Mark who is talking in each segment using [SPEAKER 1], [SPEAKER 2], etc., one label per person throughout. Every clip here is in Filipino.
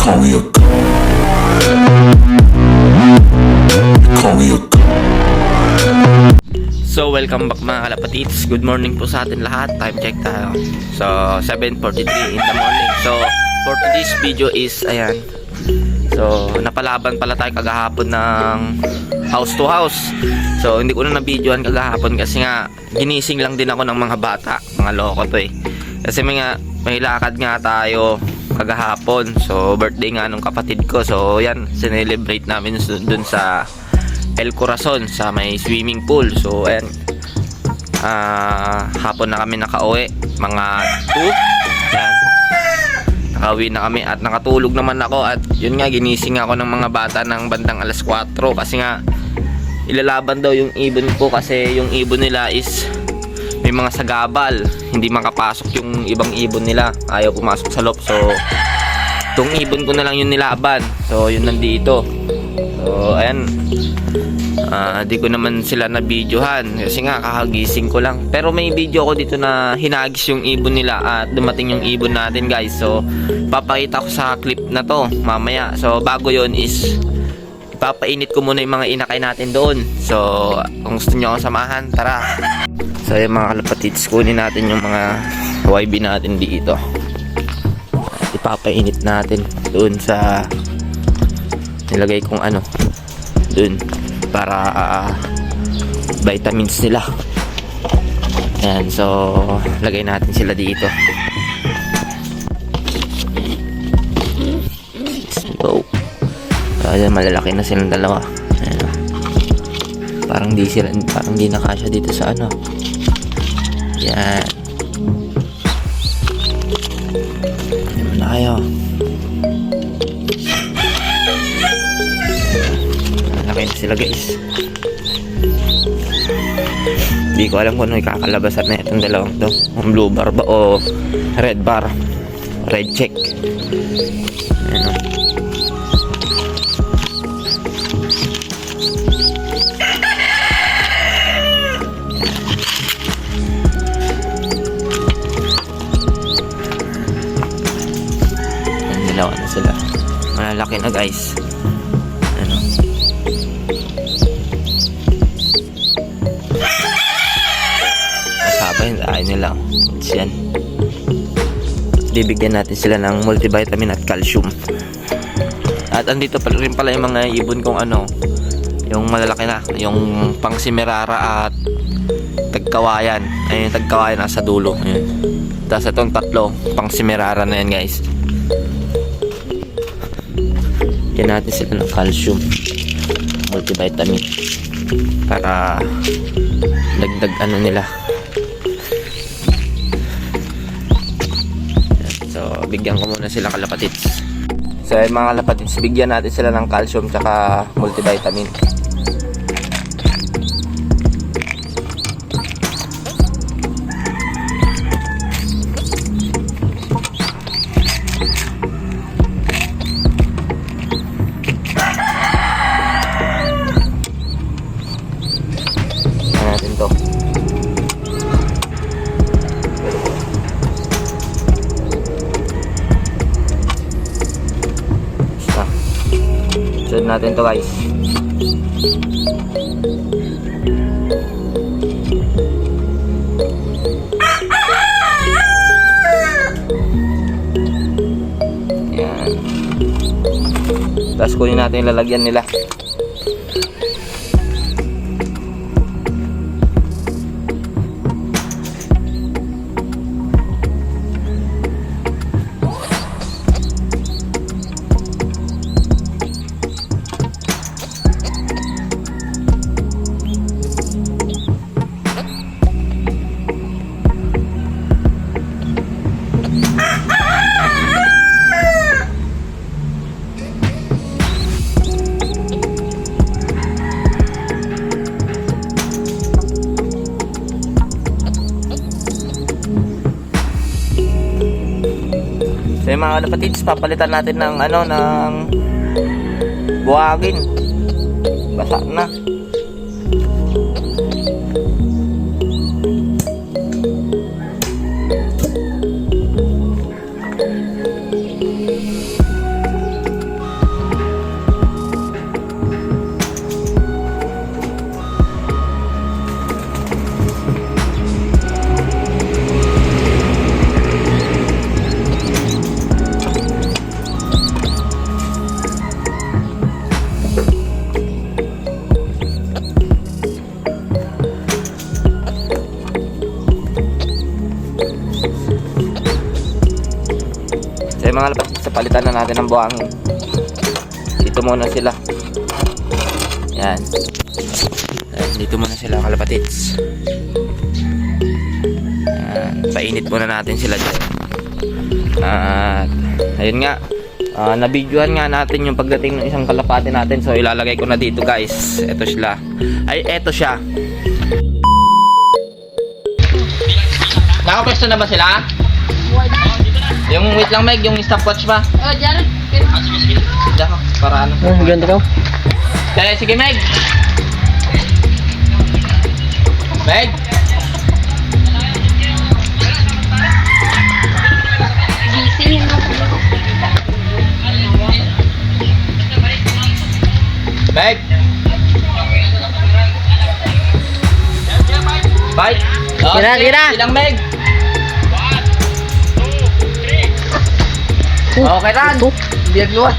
[SPEAKER 1] Call me a. Call.
[SPEAKER 2] So, welcome back mga kalapatids. Good morning po sa atin lahat. Time check tayo. So, 7.43 in the morning. So, for today's video is, ayan. So, napalaban pala tayo kagahapon ng house to house. So, hindi ko na na-videoan kagahapon kasi nga, ginising lang din ako ng mga bata. Mga loko to eh. Kasi may, nga, may lakad nga tayo kagahapon. So, birthday nga nung kapatid ko. So, yan, sinelebrate namin dun sa El Corazon sa may swimming pool. So, ayan. Ah, hapon na kami nakauwi. Mga 2. Ayan. Nakauwi na kami at nakatulog naman ako at yun nga ginising ako ng mga bata ng bandang alas 4 kasi nga ilalaban daw yung ibon ko kasi yung ibon nila is may mga sagabal. Hindi makapasok yung ibang ibon nila. Ayaw pumasok sa loob so itong ibon ko na lang yung nilaban. So yun nandito. So ayan. Ah, di ko naman sila na videohan kasi nga kakagising ko lang. Pero may video ko dito na hinagis yung ibon nila at dumating yung ibon natin guys. So, papakita ko sa clip na to mamaya. So, bago yon is papainit ko muna yung mga inakay natin doon. So, kung gusto nyo akong samahan, tara. So, yung mga kalapatids, kunin natin yung mga YB natin dito. Ipapainit natin doon sa nilagay kong ano doon para ah, vitamins nila yan so lagay natin sila dito so ayan malalaki na silang dalawa ayan. parang di sila parang di nakasya dito sa ano yan Yan na kayo Malaki na sila guys. Hindi ko alam kung ano ikakalabasan na itong dalawang to. Kung blue bar ba o red bar. Red check. Ayan, guys. Ano? Masaba yun, ayaw nila. It's yan. Bibigyan natin sila ng multivitamin at calcium. At andito pa rin pala yung mga ibon kong ano, yung malalaki na, yung pang simerara at tagkawayan. Ayun yung tagkawayan nasa dulo. Ayun. Tapos itong tatlo, pang simerara na yan guys. Bigyan natin sila ng calcium, multivitamin para dagdag ano nila. So, bigyan ko muna sila kalapatids. So, yung mga kalapatids, bigyan natin sila ng calcium tsaka multivitamin. Ano natin to? Basta. Sunod natin to guys. Yan. Tapos kunin natin yung lalagyan nila. Mga kapatids, papalitan natin ng ano, ng buhagin. Basa na. So palitan na natin ng buhangin. Dito muna sila. Yan. Dito muna sila kalapatids. Ayan, painit muna natin sila dyan. At ayun nga, ah, nabidyohan nga natin yung pagdating ng isang kalapati natin. So ilalagay ko na dito guys. Ito sila. Ay, eto siya. Nakapwesto na ba sila? Wait lang Meg, yung stopwatch ba?
[SPEAKER 3] Oh, dyan.
[SPEAKER 2] Diyan para ano.
[SPEAKER 4] Ah, ganda ka.
[SPEAKER 2] Kaya sige Meg. Meg. Meg. Bye. Oh,
[SPEAKER 4] Tira,
[SPEAKER 2] sige,
[SPEAKER 4] tira.
[SPEAKER 2] Ilang Meg. Okay ran. Biyag luwat.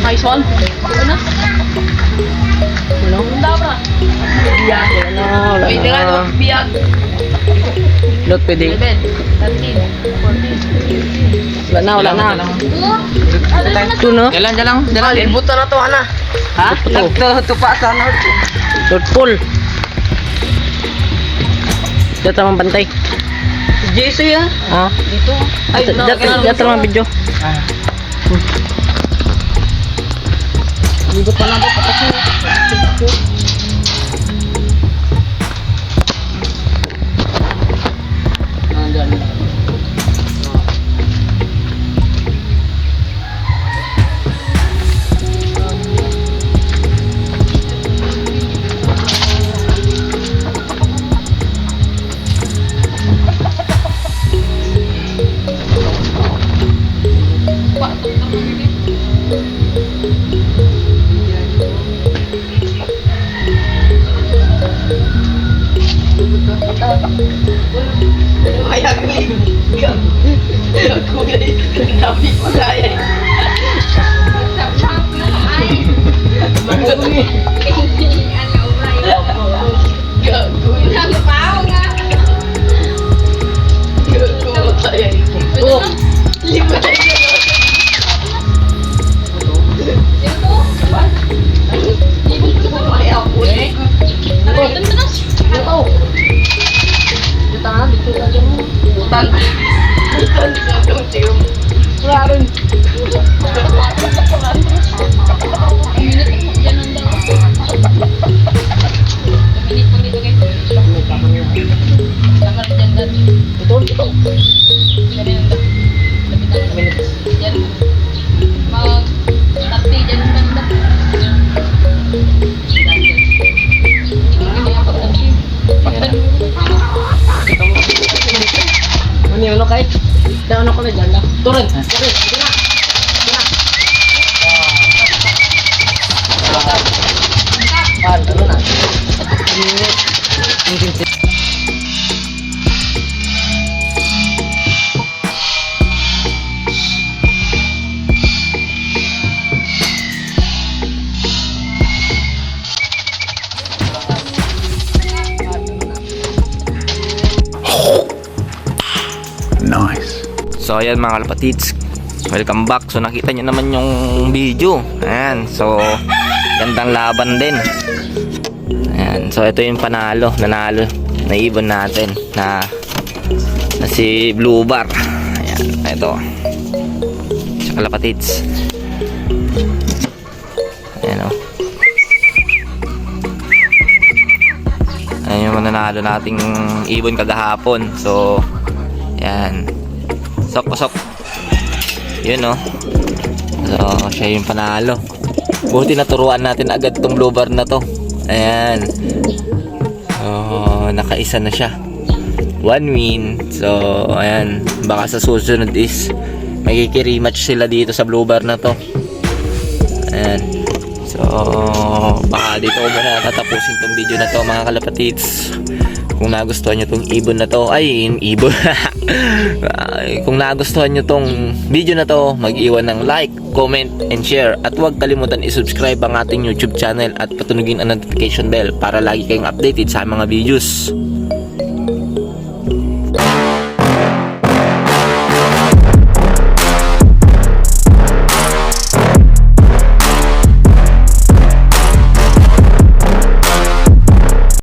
[SPEAKER 3] Nice one. Ano na?
[SPEAKER 4] Ano?
[SPEAKER 3] Bra.
[SPEAKER 4] Biyag. Wala na, wala
[SPEAKER 3] Pwede
[SPEAKER 4] na.
[SPEAKER 3] no? Biyag.
[SPEAKER 4] Not pwede.
[SPEAKER 3] 11, 13, 14.
[SPEAKER 4] Wala na, wala na.
[SPEAKER 3] Ano na?
[SPEAKER 4] Ito no?
[SPEAKER 2] Jalan, jalan, jalan.
[SPEAKER 4] Buta na to, ana. Ha?
[SPEAKER 2] Nagtutupa sa ano.
[SPEAKER 4] North Pole. Dito naman bantay.
[SPEAKER 2] JC yan.
[SPEAKER 4] Ah.
[SPEAKER 3] Dito.
[SPEAKER 4] Ay, dito, dito naman video.
[SPEAKER 3] Dito pa lang ba? Kasi.
[SPEAKER 4] Ito, Okay? Down ako na dyan. lah. Turun. Turun.
[SPEAKER 2] So ayan mga kalapatids Welcome back. So nakita nyo naman yung video. Ayan So Gandang laban din. Ayan So ito yung panalo Nanalo Naibon natin Na Na si Blue Bar. Ayan Ito. Sa kalapatids Ayan o Ayan yung nanalo nating ibon kagahapon. So Ayan Sok sok Yun oh. So siya yung panalo. Buti naturuan natin agad tong blue bar na to. Ayan. Oh, nakaisa na siya. One win. So ayan. Baka sa susunod is Magkiki-rematch sila dito sa blue bar na to. Ayan. So Baka dito ko muna tatapusin tong video na to mga kalapatids kung nagustuhan nyo tong ibon na to ay ibon. Ay, kung nagustuhan nyo tong video na to mag-iwan ng like, comment, and share. At huwag kalimutan i-subscribe ang ating youtube channel at patunugin ang notification bell para lagi kayong updated sa mga videos